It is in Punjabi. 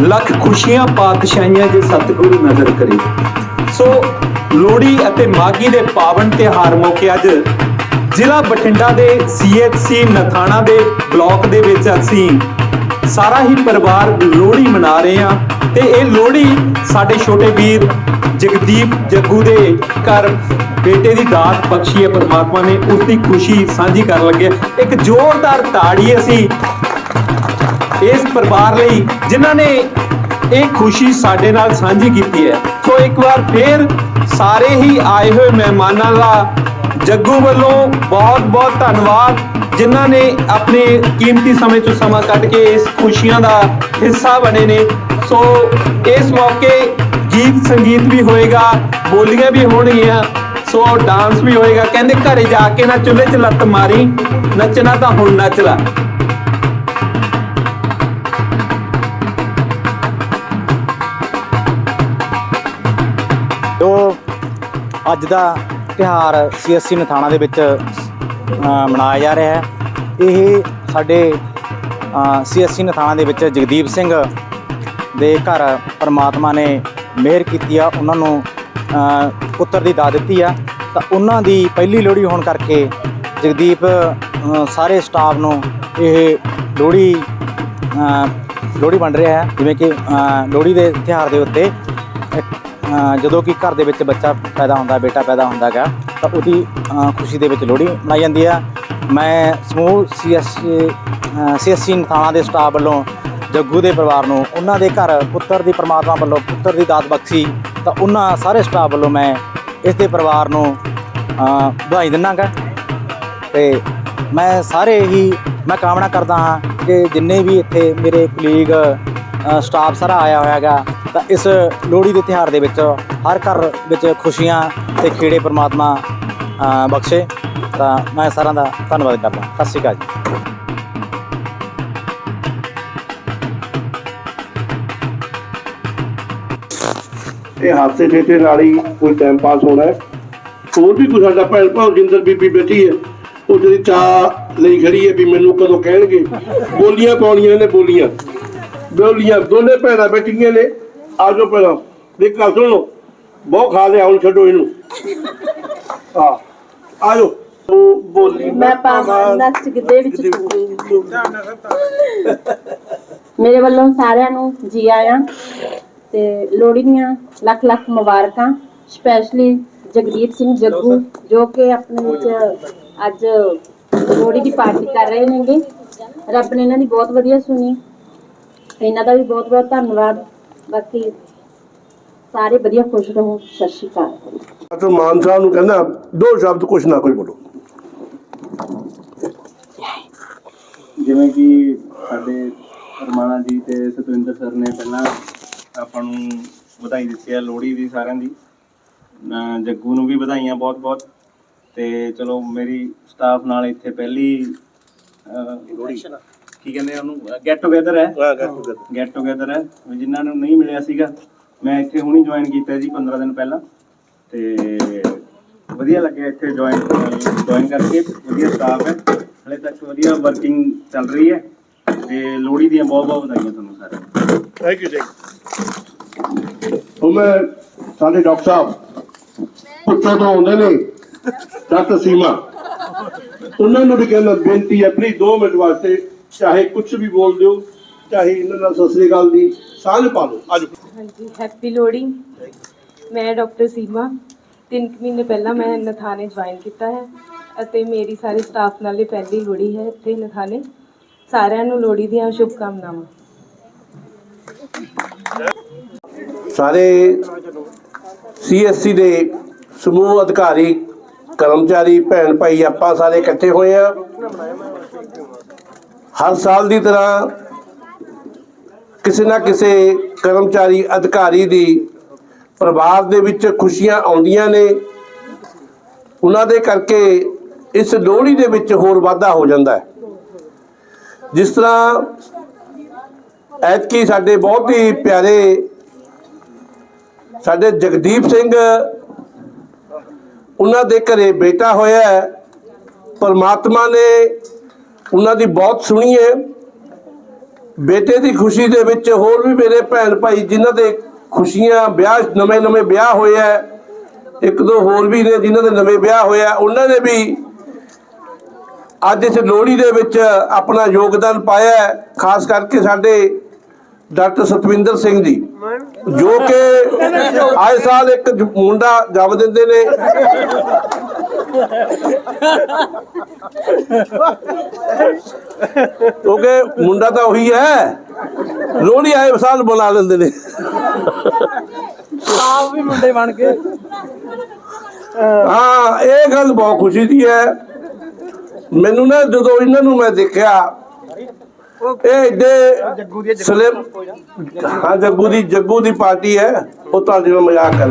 ਲੱਖ ਖੁਸ਼ੀਆਂ ਪਾਤਸ਼ਾਹੀਆਂ ਜੇ ਸਤਿਗੁਰੂ ਨਜ਼ਰ ਕਰੇ। ਸੋ ਲੋਹੜੀ ਅਤੇ ਮਾਗੀ ਦੇ ਪਾਵਨ ਤਿਉਹਾਰ ਮੌਕੇ ਅੱਜ ਜ਼ਿਲ੍ਹਾ ਬਠਿੰਡਾ ਦੇ ਸੀਐਚਸੀ ਨਥਾਣਾ ਦੇ ਬਲਾਕ ਦੇ ਵਿੱਚ ਅਸੀਂ ਸਾਰਾ ਹੀ ਪਰਿਵਾਰ ਲੋਹੜੀ ਮਨਾ ਰਹੇ ਹਾਂ ਤੇ ਇਹ ਲੋਹੜੀ ਸਾਡੇ ਛੋਟੇ ਵੀਰ ਜਗਦੀਪ ਜੱਗੂ ਦੇ ਘਰ ਬੇਟੇ ਦੀ ਦਾਤ ਬਖਸ਼ੀ ਹੈ ਪਰਮਾਤਮਾ ਨੇ ਉਸ ਦੀ ਖੁਸ਼ੀ ਸਾਂਝੀ ਕਰਨ ਲੱਗੇ ਇੱਕ ਜ਼ੋਰਦਾਰ ਤਾੜੀ ਅਸੀਂ ਇਸ ਪਰਿਵਾਰ ਲਈ ਜਿਨ੍ਹਾਂ ਨੇ ਇਹ ਖੁਸ਼ੀ ਸਾਡੇ ਨਾਲ ਸਾਂਝੀ ਕੀਤੀ ਹੈ। ਸੋ ਇੱਕ ਵਾਰ ਫੇਰ ਸਾਰੇ ਹੀ ਆਏ ਹੋਏ ਮਹਿਮਾਨਾਂ ਦਾ ਜੱਗੂ ਵੱਲੋਂ ਬਹੁਤ-ਬਹੁਤ ਧੰਨਵਾਦ, ਜਿਨ੍ਹਾਂ ਨੇ ਆਪਣੇ ਕੀਮਤੀ ਸਮੇਂ ਤੋਂ ਸਮਾਂ ਕੱਢ ਕੇ ਇਸ ਖੁਸ਼ੀਆਂ ਦਾ ਹਿੱਸਾ ਬਣੇ ਨੇ। ਸੋ ਇਸ ਮੌਕੇ ਗੀਤ ਸੰਗੀਤ ਵੀ ਹੋਏਗਾ, ਬੋਲੀਆਂ ਵੀ ਹੋਣਗੀਆਂ, ਸੋ ਡਾਂਸ ਵੀ ਹੋਏਗਾ। ਕਹਿੰਦੇ ਘਰੇ ਜਾ ਕੇ ਨਾ ਚੁੱਲ੍ਹੇ 'ਚ ਲੱਤ ਮਾਰੀ, ਨੱਚਣਾ ਤਾਂ ਹੁਣ ਨੱਚ ਲੈ। ਜੋ ਅੱਜ ਦਾ ਤਿਹਾਰ ਸੀਐਸਸੀ ਨਥਾਣਾ ਦੇ ਵਿੱਚ ਮਨਾਇਆ ਜਾ ਰਿਹਾ ਹੈ। ਇਹ ਸਾਡੇ ਸੀਐਸਸੀ ਨਥਾਣਾ ਦੇ ਵਿੱਚ ਜਗਦੀਪ ਸਿੰਘ ਦੇ ਘਰ ਪਰਮਾਤਮਾ ਨੇ ਮਿਹਰ ਕੀਤੀ ਆ। ਉਹਨਾਂ ਨੂੰ ਪੁੱਤਰ ਦੀ ਦਾਤ ਦਿੱਤੀ ਆ। ਤਾਂ ਉਹਨਾਂ ਦੀ ਪਹਿਲੀ ਲੋਹੜੀ ਹੋਣ ਕਰਕੇ ਜਗਦੀਪ ਸਾਰੇ ਸਟਾਫ ਨੂੰ ਇਹ ਲੋਹੜੀ ਲੋਹੜੀ ਵੰਡ ਰਿਹਾ ਹੈ। ਜਿਵੇਂ ਕਿ ਲੋਹੜੀ ਦੇ ਤਿਉਹਾਰ ਦੇ ਉੱਤੇ ਜਦੋਂ ਕਿ ਘਰ ਦੇ ਵਿੱਚ ਬੱਚਾ ਪੈਦਾ ਹੁੰਦਾ, ਬੇਟਾ ਪੈਦਾ ਹੁੰਦਾ ਗਾ ਤਾਂ ਉਹਦੀ ਖੁਸ਼ੀ ਦੇ ਵਿੱਚ ਲੋਹੜੀ ਮਨਾਈ ਜਾਂਦੀ ਆ। ਮੈਂ ਸਮੂਹ ਸੀਐਸ ਸੀਐਸਸੀ ਥਾਣਾ ਦੇ ਸਟਾਫ ਵੱਲੋਂ ਜੱਗੂ ਦੇ ਪਰਿਵਾਰ ਨੂੰ, ਉਹਨਾਂ ਦੇ ਘਰ ਪੁੱਤਰ ਦੀ ਪ੍ਰਮਾਤਮਾ ਵੱਲੋਂ, ਪੁੱਤਰ ਦੀ ਦਾਤ ਬਖਸ਼ੀ, ਤਾਂ ਉਹਨਾਂ ਸਾਰੇ ਸਟਾਫ ਵੱਲੋਂ ਮੈਂ ਇਸ ਦੇ ਪਰਿਵਾਰ ਨੂੰ ਵਧਾਈ ਦਿੰਦਾ ਗਾ ਤੇ ਮੈਂ ਸਾਰੇ ਹੀ, ਮੈਂ ਕਾਮਨਾ ਕਰਦਾ ਹਾਂ ਕਿ ਜਿੰਨੇ ਵੀ ਇੱਥੇ ਮੇਰੇ ਕੁਲੀਗ ਸਟਾਫ ਸਾਰਾ ਆਇਆ ਹੋਇਆ ਹੈਗਾ। ਤਾਂ ਇਸ ਲੋਹੜੀ ਦੇ ਤਿਉਹਾਰ ਦੇ ਵਿੱਚ ਹਰ ਘਰ ਵਿੱਚ ਖੁਸ਼ੀਆਂ ਤੇ ਖੇੜੇ ਪਰਮਾਤਮਾ ਬਖਸ਼ੇ। ਤਾਂ ਮੈਂ ਸਾਰਿਆਂ ਦਾ ਧੰਨਵਾਦ ਕਰਦਾ। ਸਤਿ ਸ਼੍ਰੀ ਅਕਾਲ ਜੀ। ਇਹ ਹਾਸੇ ਠੇਠੇ ਨਾਲ ਹੀ ਕੋਈ ਟਾਈਮ ਪਾਸ ਹੋਣਾ ਹੈ। ਹੋਰ ਵੀ ਕੋਈ ਸਾਡਾ ਭੈਣ ਭਾਵ ਜਿੰਦਰ ਬੀਬੀ ਬੈਠੀ ਹੈ। ਉਹ ਜਿਹੜੀ ਚਾਹ ਲਈ ਖੜੀ ਹੈ ਵੀ ਮੈਨੂੰ ਕਦੋਂ ਕਹਿਣਗੇ? ਬੋਲੀਆਂ ਪਾਉਣੀਆਂ ਨੇ ਬੋਲੀਆਂ। ਬੋਲੀਆਂ ਦੋਨੇ ਭੈਣਾਂ ਬੈਠੀਆਂ ਨੇ। ਆਜੋ ਪਹਿਲਾਂ। ਦੇਖ ਗੱਲ ਸੁਣੋ ਬਹੁਤ ਖਾ ਲਿਆ ਹੁਣ ਛੱਡੋ ਇਹਨੂੰ। ਆ ਆਜੋ ਉਹ ਬੋਲੀ ਮੈਂ ਪਾਵਾਂ। ਨੱਚ ਗਿੱਧੇ ਵਿੱਚ ਮੇਰੇ ਵੱਲੋਂ ਸਾਰਿਆਂ ਨੂੰ ਜੀ ਆਇਆਂ ਤੇ ਲੋਹੜੀ ਦੀਆਂ ਲੱਖ ਲੱਖ ਮੁਬਾਰਕਾਂ ਸਪੈਸ਼ਲੀ ਜਗਦੀਪ ਸਿੰਘ ਜੱਗੂ ਜੋ ਕਿ ਆਪਣੇ ਵਿੱਚ ਅੱਜ ਲੋਹੜੀ ਦੀ ਪਾਰਟੀ ਕਰ ਰਹੇ ਨੇਗੇ। ਰੱਬ ਨੇ ਇਹਨਾਂ ਦੀ ਬਹੁਤ ਵਧੀਆ ਸੁਣੀ। ਇਹਨਾਂ ਦਾ ਵੀ ਬਹੁਤ ਬਹੁਤ ਧੰਨਵਾਦ। ਬਾਕੀ ਸਾਰੇ ਵਧੀਆ ਖੁਸ਼ ਰਹੋ। ਸਤਿ ਸ਼੍ਰੀ ਅਕਾਲ। ਡਾਕਟਰ ਮਾਨ ਸਾਹਿਬ ਨੂੰ ਕਹਿੰਦਾ ਦੋ ਸ਼ਬਦ ਕੁਛ ਨਾ ਕੋਈ ਬੋਲੋ। ਜਿਵੇਂ ਕਿ ਸਾਡੇ ਰਮਾਣਾ ਜੀ ਤੇ ਸਤਵਿੰਦਰ ਸਰ ਨੇ ਪਹਿਲਾਂ ਆਪਾਂ ਨੂੰ ਵਧਾਈ ਦਿੱਤੀ ਹੈ ਲੋਹੜੀ ਦੀ ਸਾਰਿਆਂ ਦੀ। ਮੈਂ ਜੱਗੂ ਨੂੰ ਵੀ ਵਧਾਈਆਂ ਬਹੁਤ-ਬਹੁਤ ਤੇ ਚਲੋ ਮੇਰੀ ਸਟਾਫ ਨਾਲ ਇੱਥੇ ਪਹਿਲੀ ਲੋਹੜੀ ਕੀ ਕਹਿੰਦੇ ਉਹਨੂੰ ਗੈਟ ਟੂਗੇਦਰ ਹੈ। ਗੈਟ ਟੂਗੇਦਰ ਹੈ। ਵੀ ਜਿਨ੍ਹਾਂ ਨੂੰ ਨਹੀਂ ਮਿਲਿਆ ਸੀਗਾ ਮੈਂ ਇੱਥੇ ਹੁਣੀ ਜੁਆਇਨ ਕੀਤਾ ਜੀ 15 ਦਿਨ ਪਹਿਲਾਂ। ਤੇ ਵਧੀਆ ਲੱਗਿਆ ਇੱਥੇ ਜੁਆਇਨ ਜੁਆਇਨ ਕਰਕੇ। ਵਧੀਆ ਸਟਾਫ ਹੈ। ਹਲੇ ਤੱਕ ਵਧੀਆ ਵਰਕਿੰਗ ਚੱਲ ਰਹੀ ਹੈ। ਤੇ ਲੋਹੜੀ ਦੀਆਂ ਬਹੁਤ ਬਹੁਤ ਵਧਾਈਆਂ ਤੁਹਾਨੂੰ ਸਾਰਿਆਂ ਨੂੰ। ਥੈਂਕ ਯੂ ਉਹ ਮੈਂ ਸਾਡੇ ਡਾਕਟਰ ਸਾਹਿਬ ਪੁੱਛੋ ਤੋਂ ਆਉਂਦੇ ਨੇ ਡਾਕਟਰ ਸੀਮਾ। ਉਹਨਾਂ ਨੂੰ ਵੀ ਕਹਿੰਦਾ ਬੇਨਤੀ ਹੈ ਪਲੀਜ਼ 2 ਮਿੰਟ ਵਾਸਤੇ ਚਾਹੇ ਕੁਝ ਵੀ ਬੋਲ ਦਿਓ ਚਾਹੇ ਇਹਨਾਂ ਨਾਲ ਸਤਿ ਸ੍ਰੀ ਅਕਾਲ ਦੀ ਸਾਂਝ ਪਾ ਲਓ। ਅੱਜ ਹਾਂਜੀ ਹੈਪੀ ਲੋਹੜੀ। ਮੈਂ ਡਾਕਟਰ ਸੀਮਾ। ਤਿੰਨ ਕੁ ਮਹੀਨੇ ਪਹਿਲਾਂ ਮੈਂ ਨਥਾਣੇ ਜੁਆਇਨ ਕੀਤਾ ਹੈ ਅਤੇ ਮੇਰੀ ਸਾਰੇ ਸਟਾਫ ਨਾਲ ਇਹ ਪਹਿਲੀ ਲੋਹੜੀ ਹੈ ਇੱਥੇ ਨਥਾਣੇ। ਸਾਰਿਆਂ ਨੂੰ ਲੋਹੜੀ ਦੀਆਂ ਸ਼ੁਭਕਾਮਨਾਵਾਂ। ਸਾਰੇ ਸੀਐਸਸੀ ਦੇ ਸਮੂਹ ਅਧਿਕਾਰੀ ਕਰਮਚਾਰੀ ਭੈਣ ਭਾਈ ਆਪਾਂ ਸਾਰੇ ਇਕੱਠੇ ਹੋਏ ਆ ਹਰ ਸਾਲ ਦੀ ਤਰ੍ਹਾਂ ਕਿਸੇ ਨਾ ਕਿਸੇ ਕਰਮਚਾਰੀ, ਅਧਿਕਾਰੀ ਦੀ ਪਰਿਵਾਰ ਦੇ ਵਿੱਚ ਖੁਸ਼ੀਆਂ ਆਉਂਦੀਆਂ ਨੇ। ਉਹਨਾਂ ਦੇ ਕਰਕੇ ਇਸ ਲੋਹੜੀ ਦੇ ਵਿੱਚ ਹੋਰ ਵਾਧਾ ਹੋ ਜਾਂਦਾ ਹੈ। ਜਿਸ ਤਰ੍ਹਾਂ ਐਤਕੀ ਸਾਡੇ ਬਹੁਤ ਹੀ ਪਿਆਰੇ ਸਾਡੇ ਜਗਦੀਪ ਸਿੰਘ, ਉਹਨਾਂ ਦੇ ਘਰੇ ਬੇਟਾ ਹੋਇਆ ਹੈ। ਪਰਮਾਤਮਾ ਨੇ ਉਹਨਾਂ ਦੀ ਬਹੁਤ ਸੁਣੀ ਹੈ ਬੇਟੇ ਦੀ ਖੁਸ਼ੀ ਦੇ ਵਿੱਚ ਹੋਰ ਵੀ ਮੇਰੇ ਭੈਣ ਭਾਈ ਜਿਨ੍ਹਾਂ ਦੇ ਖੁਸ਼ੀਆਂ ਵਿਆਹ, ਨਵੇਂ ਨਵੇਂ ਵਿਆਹ ਹੋਇਆ ਇੱਕ ਦੋ ਹੋਰ ਵੀ ਨੇ ਜਿਨ੍ਹਾਂ ਦੇ ਨਵੇਂ ਵਿਆਹ ਹੋਇਆ ਉਹਨਾਂ ਨੇ ਵੀ ਅੱਜ ਇਸ ਲੋਹੜੀ ਦੇ ਵਿੱਚ ਆਪਣਾ ਯੋਗਦਾਨ ਪਾਇਆ ਖਾਸ ਕਰਕੇ ਸਾਡੇ ਡਾਕਟਰ ਸਤਵਿੰਦਰ ਸਿੰਘ ਜੀ ਜੋ ਕਿ ਆਏ ਸਾਲ ਇੱਕ ਮੁੰਡਾ ਜੰਮ ਦਿੰਦੇ ਨੇ। ਕਿਉਂਕਿ ਮੁੰਡਾ ਤਾਂ ਉਹੀ ਹੈ ਲੋਹੜੀ ਆਏ ਸਾਲ ਬੁਲਾ ਲੈਂਦੇ ਨੇ। ਆਪ ਵੀ ਮੁੰਡੇ ਬਣ ਕੇ। ਹਾਂ ਇਹ ਗੱਲ ਬਹੁਤ ਖੁਸ਼ੀ ਦੀ ਹੈ। ਮੈਨੂੰ ਨਾ ਜਦੋਂ ਇਹਨਾਂ ਨੂੰ ਮੈਂ ਦੇਖਿਆ ਇਹ ਏਡੇ ਸਲਿਮ ਹਾਂ, ਜੱਗੂ ਦੀ ਜੱਗੂ ਦੀ ਪਾਰਟੀ ਹੈ, ਉਹ ਤੁਹਾਡੇ ਨਾਲ ਮਜ਼ਾਕ ਕਰ